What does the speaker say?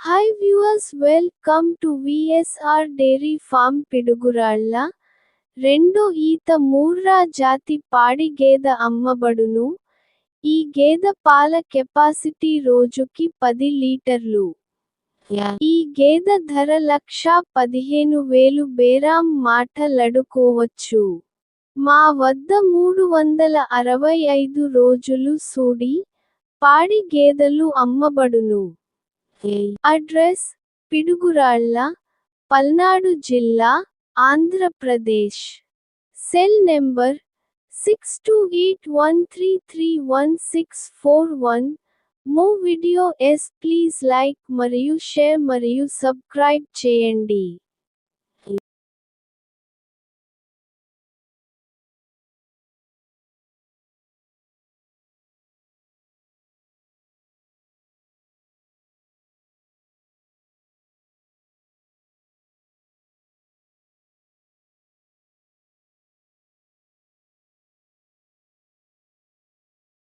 Hi viewers welcome to VSR dairy farm Piduguralla రెండో ఈత మూర్రా జాతి పాడి గేదె అమ్మబడును. ఈ గేదె పాల కెపాసిటీ రోజుకి పది లీటర్లు. ఈ గేదె ధర లక్షా పదిహేను వేలు బేరాం మాటలడుకోవచ్చు మా వద్ద మూడు వందల అరవై ఐదు రోజులు సూడి పాడి గేదెలు అమ్మబడును. అడ్రస్ పిడుగురాళ్ళ పల్నాడు జిల్లా Andhra Pradesh. Cell number six two eight one three three one six four one. More videos please like మరియు షేర్ మరియు సబ్స్క్రైబ్ చేయండి.